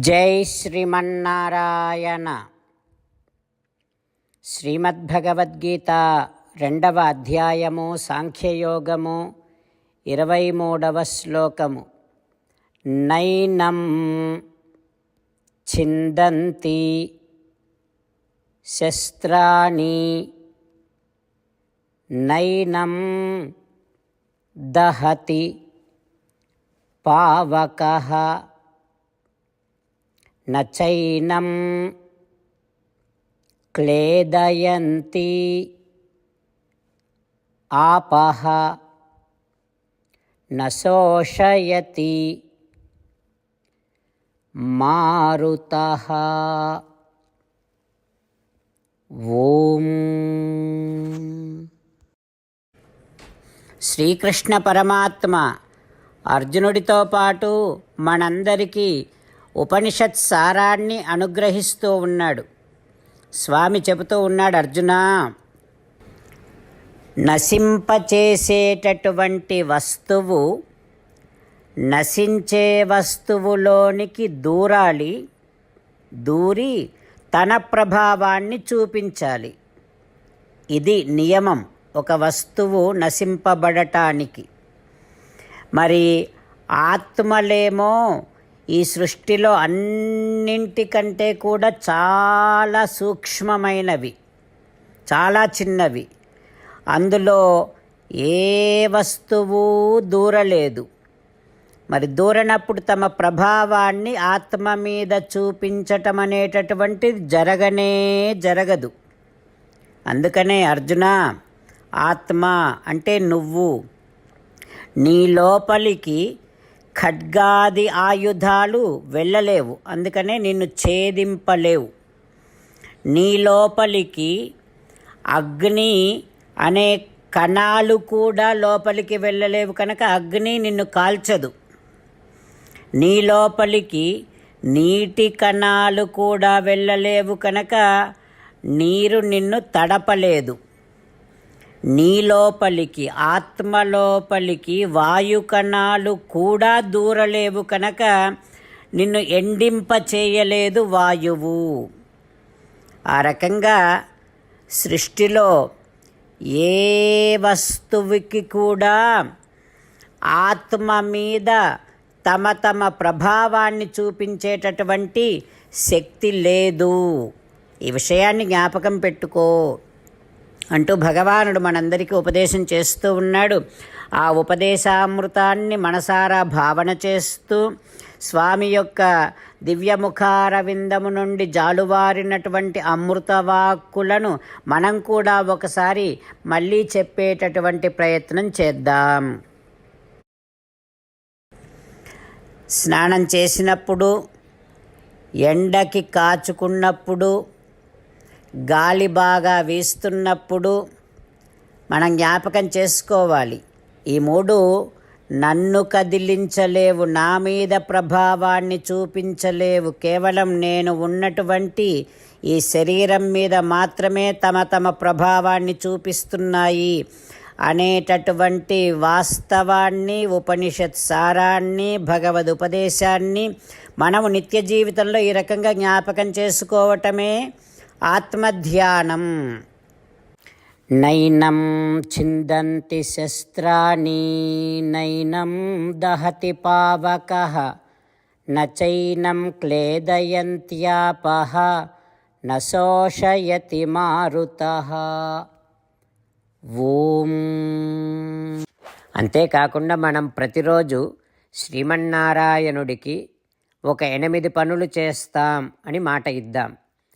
జై శ్రీమన్నారాయణ. శ్రీమద్భగవద్గీత రెండవ అధ్యాయము సాంఖ్యయోగము ఇరవై మూడవ శ్లోకము. నైనం ఛిందంతి శస్త్రాణి నైనం దహతి పావకः నచైనం క్లేదయంతి ఆపహ నశోషయతి మారుత ఓం శ్రీకృష్ణ పరమాత్మ అర్జునుడితో పాటు మనందరికీ ఉపనిషత్ సారాన్ని అనుగ్రహిస్తూ ఉన్నాడు. స్వామి చెబుతూ ఉన్నాడు అర్జున నశింపచేసేటటువంటి వస్తువు నశించే వస్తువులోనికి దూరాలి దూరి తన ప్రభావాన్ని చూపించాలి. ఇది నియమం ఒక వస్తువు నశింపబడటానికి. మరి ఆత్మలేమో ఈ సృష్టిలో అన్నింటికంటే కూడా చాలా సూక్ష్మమైనవి చాలా చిన్నవి. అందులో ఏ వస్తువు దూరలేదు. మరి దూరనప్పుడు తమ ప్రభావాన్ని ఆత్మ మీద చూపించటం అనేటటువంటిది జరగనే జరగదు. అందుకనే అర్జున ఆత్మ అంటే నువ్వు. నీ లోపలికి ఖడ్గాది ఆయుధాలు వెళ్ళలేవు. అందుకనే నిన్ను ఛేదింపలేవు. నీ లోపలికి అగ్ని అనే కణాలు కూడా లోపలికి వెళ్ళలేవు కనుక అగ్ని నిన్ను కాల్చదు. నీ లోపలికి నీటి కణాలు కూడా వెళ్ళలేవు కనుక నీరు నిన్ను తడపలేదు. నీ లోపలికి ఆత్మ వాయు కణాలు కూడా దూరలేవు కనుక నిన్ను ఎండింప చేయలేదు వాయువు. ఆ రకంగా సృష్టిలో ఏ వస్తువుకి కూడా ఆత్మ మీద తమ తమ ప్రభావాన్ని చూపించేటటువంటి శక్తి లేదు. ఈ విషయాన్ని జ్ఞాపకం పెట్టుకో. అంటూ భగవానుడు మనందరికీ ఉపదేశం చేస్తూ ఉన్నాడు. ఆ ఉపదేశామృతాన్ని మనసారా భావన చేస్తూ స్వామి యొక్క దివ్యముఖార విందము నుండి జాలువారినటువంటి అమృతవాక్కులను మనం కూడా ఒకసారి మళ్ళీ చెప్పేటటువంటి ప్రయత్నం చేద్దాం. స్నానం చేసినప్పుడు ఎండకి కాచుకున్నప్పుడు గాలి బాగా వీస్తున్నప్పుడు మనం జ్ఞాపకం చేసుకోవాలి. ఈ మూడు నన్ను కదిలించలేవు నా మీద ప్రభావాన్ని చూపించలేవు. కేవలం నేను ఉన్నటువంటి ఈ శరీరం మీద మాత్రమే తమ తమ ప్రభావాన్ని చూపిస్తున్నాయి అనేటటువంటి వాస్తవాన్ని ఉపనిషత్ సారాన్ని భగవద్ ఉపదేశాన్ని మనము నిత్య జీవితంలో ఈ రకంగా జ్ఞాపకం చేసుకోవటమే ఆత్మధ్యానం. నైనం చిందంతి శస్త్రాణి నైనం దహతి పావక నైనం క్లేదయంత్యాపహ నోషయతి మారుత. ఓం. అంతేకాకుండా మనం ప్రతిరోజు శ్రీమన్నారాయణుడికి ఒక ఎనిమిది పనులు చేస్తాం అని మాట ఇద్దాం.